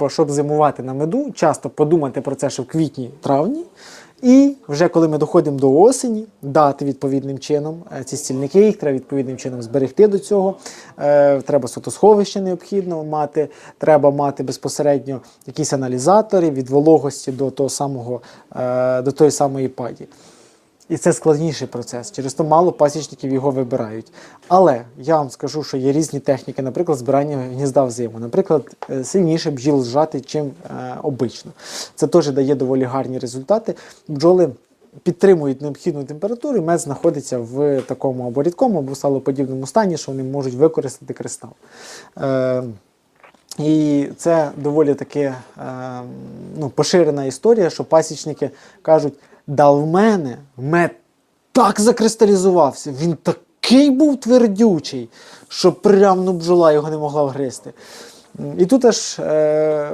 треба, щоб зимувати на меду, часто подумати про це ще в квітні-травні. І вже коли ми доходимо до осені, дати відповідним чином е, ці стільники, їх треба відповідним чином зберегти до цього. Е, треба сотосховище необхідно мати, треба мати безпосередньо якісь аналізатори від вологості до того самого е, до тої самої паді. І це складніший процес. Через то мало пасічників його вибирають. Але я вам скажу, що є різні техніки, наприклад, збирання гнізда взиму. Наприклад, е, сильніше бджіл зжати, чим е, обично. Це теж дає доволі гарні результати. Бджоли підтримують необхідну температуру, і мед знаходиться в такому або рідкому, або салоподібному стані, що вони можуть використати кристал. Е, і це доволі таки е, ну, поширена історія, що пасічники кажуть, да в мене мед так закристалізувався, він такий був твердючий, що прям ну, бджола його не могла вгризти. І тут аж е,